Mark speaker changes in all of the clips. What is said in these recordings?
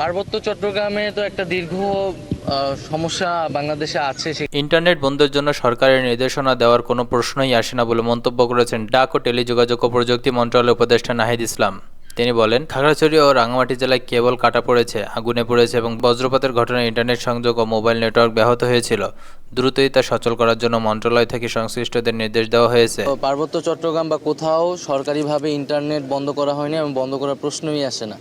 Speaker 1: পার্বত্য চট্টগ্রামে তো একটা দীর্ঘ সমস্যা বাংলাদেশে আছে
Speaker 2: ইন্টারনেট বন্ধের জন্য সরকারের নির্দেশনা দেওয়ার কোনো প্রশ্নই আসে না বলে মন্তব্য করেছেন ডাক ও টেলিযোগাযোগ ও প্রযুক্তি মন্ত্রণালয়ের উপদেষ্টা নাহিদ ইসলাম। তিনি বলেন খাগড়াছড়ি ও রাঙামাটি জেলায় কেবল কাটা পড়েছে আগুনে পড়েছে এবং বজ্রপাতের ঘটনায় ইন্টারনেট সংযোগ ও মোবাইল নেটওয়ার্ক ব্যাহত হয়েছিল। দ্রুতই তা সচল করার জন্য মন্ত্রণালয় থেকে সংশ্লিষ্টদের নির্দেশ দেওয়া হয়েছে।
Speaker 1: পার্বত্য চট্টগ্রাম বা কোথাও সরকারিভাবে ইন্টারনেট বন্ধ করা হয়নি এবং বন্ধ করার প্রশ্নই আসে না।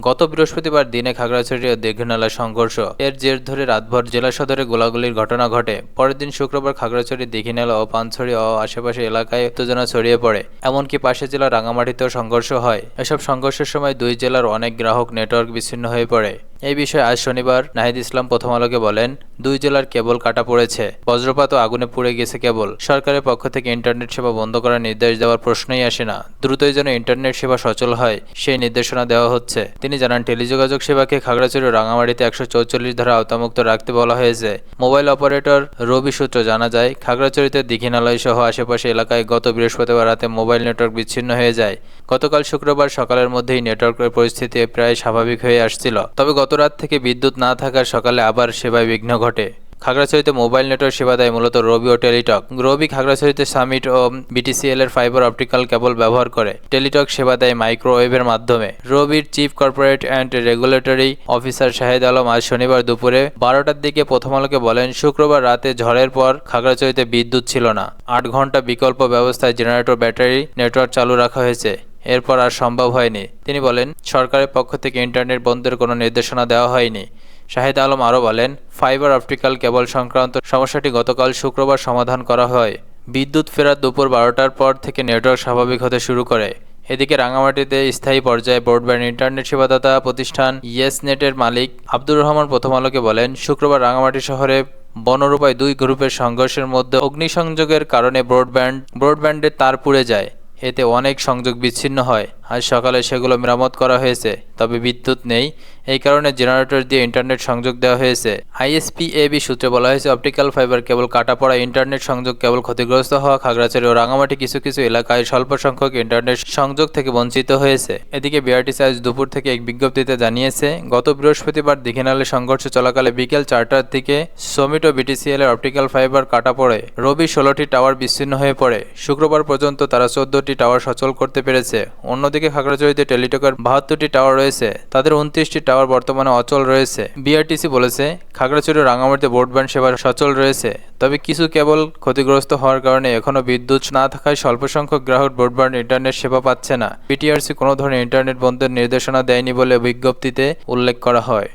Speaker 2: গত বৃহস্পতিবার দিনে খাগড়াছড়ি ও দীঘনালা সংঘর্ষ। এর জের ধরে রাতভর জেলা সদরে গোলাগুলির ঘটনা ঘটে। পরের দিন শুক্রবার খাগড়াছড়ি দীঘিনালা ও পানছড়ি ও আশেপাশে এলাকায় উত্তেজনা ছড়িয়ে পড়ে। এমনকি পাশে জেলা রাঙামাটিতেও সংঘর্ষ হয়। এসব সংঘর্ষের সময় দুই জেলার অনেক গ্রাহক নেটওয়ার্ক বিচ্ছিন্ন হয়ে পড়ে। এই বিষয়ে আজ শনিবার নাহিদ ইসলাম প্রথম আলোকে বলেন, দুই জেলার কেবল কাটা পড়েছে। বজ্রপাত ও আগুনে পুড়ে গেছে কেবল। সরকারের পক্ষ থেকে ইন্টারনেট সেবা বন্ধ করার নির্দেশ দেওয়ার প্রশ্নই আসে না। দ্রুতই যেন ইন্টারনেট সেবা সচল হয়, সেই নির্দেশনা দেওয়া হচ্ছে। তিনি জানান, টেলিযোগাযোগ সেবাকে খাগড়াছড়ি ও রাঙামাটিতে একশো চৌচল্লিশ ধারা আওতামুক্ত রাখতে বলা হয়েছে। মোবাইল অপারেটর রবি সূত্র জানা যায়, খাগড়াছড়িতে দীঘিনালয় সহ আশেপাশে এলাকায় গত বৃহস্পতিবার রাতে মোবাইল নেটওয়ার্ক বিচ্ছিন্ন হয়ে যায়। গতকাল শুক্রবার সকালের মধ্যেই নেটওয়ার্কের পরিস্থিতি প্রায় স্বাভাবিক হয়ে আসছিল। তবে গত রাত থেকে বিদ্যুৎ না থাকার সকালে আবার সেবায় বিঘ্ন ঘটে। খাগড়াছড়িতে মোবাইল নেটওয়ার্ক সেবা দেয় মূলত রবি ও টেলিটক। রবি খাগড়াছড়িতে সামিট ও বিটিসিএল এর ফাইবার অপটিক্যাল কেবল ব্যবহার করে। টেলিটক সেবা দেয় মাইক্রোওয়েভের মাধ্যমে। রবির chief corporate and regulatory officer Shahed Alam আজ শনিবার দুপুরে বারোটার দিকে প্রথম আলোকে বলেন, শুক্রবার রাতে ঝড়ের পর খাগড়াছড়িতে বিদ্যুৎ ছিল না। আট ঘণ্টা বিকল্প ব্যবস্থায় জেনারেটর ব্যাটারি নেটওয়ার্ক চালু রাখা হয়েছে। এরপর আর সম্ভব হয়নি। তিনি বলেন, সরকারের পক্ষ থেকে ইন্টারনেট বন্ধের কোনো নির্দেশনা দেওয়া হয়নি। শাহিদ আলম আরও বলেন, ফাইবার অপটিক্যাল কেবল সংক্রান্ত সমস্যাটি গতকাল শুক্রবার সমাধান করা হয়। বিদ্যুৎ ফেরার দুপুর বারোটার পর থেকে নেটওয়ার্ক স্বাভাবিক হতে শুরু করে। এদিকে রাঙামাটিতে স্থায়ী পর্যায়ে ব্রডব্যান্ড ইন্টারনেট সেবাদাতা প্রতিষ্ঠান ইয়েস নেটের মালিক আব্দুর রহমান প্রথম আলোকে বলেন, শুক্রবার রাঙামাটি শহরে বনরূপায় দুই গ্রুপের সংঘর্ষের মধ্যে অগ্নিসংযোগের কারণে ব্রডব্যান্ড, ব্রডব্যান্ডের তার পুড়ে যায়। এতে অনেক সংযোগ বিচ্ছিন্ন হয়। আজ সকালে সেগুলো মেরামত করা হয়েছে, তবে বিদ্যুৎ নেই। এই কারণে জেনারেটর দিয়ে ইন্টারনেট সংযোগ দেওয়া হয়েছে। আইএসপি এবি সূত্রে বলা হয়েছে, অপটিক্যাল ফাইবার কেবল কাটা পড়া, ইন্টারনেট সংযোগ কেবল ক্ষতিগ্রস্ত হওয়া, খাগড়াছড়ি ও রাঙামাটি কিছু কিছু এলাকায় স্বল্প সংখ্যক ইন্টারনেট সংযোগ থেকে বঞ্চিত হয়েছে। এদিকে বিআরটিসি আজ দুপুর থেকে এক বিজ্ঞপ্তিতে জানিয়েছে, গত বৃহস্পতিবার দীঘিনালে সংঘর্ষ চলাকালে বিকেল চারটার দিকে সমিট বিটিসিএল এর অপটিক্যাল ফাইবার কাটা পড়ে। রবি ষোলোটি টাওয়ার বিচ্ছিন্ন হয়ে পড়ে। শুক্রবার পর্যন্ত তারা চোদ্দটি টাওয়ার সচল করতে পেরেছে। অন্যদিকে খাগড়াছড়িতে টেলিটকের বাহাত্তরটি টাওয়ার রয়েছে। তাদের উনত্রিশটি টাওয়ার বর্তমানে অচল রয়েছে। বিআরটিসি বলেছে, খাগড়াছড়ি রাঙামাটিতে ব্রডব্যান্ড সেবা সচল রয়েছে। তবে কিছু কেবল ক্ষতিগ্রস্ত হওয়ার কারণে এখনও বিদ্যুৎ না থাকায় স্বল্প সংখ্যক গ্রাহক ব্রডব্যান্ড ইন্টারনেট সেবা পাচ্ছে না। বিটিআরসি কোনো ধরনের ইন্টারনেট বন্ধের নির্দেশনা দেয়নি বলে বিজ্ঞপ্তিতে উল্লেখ করা হয়।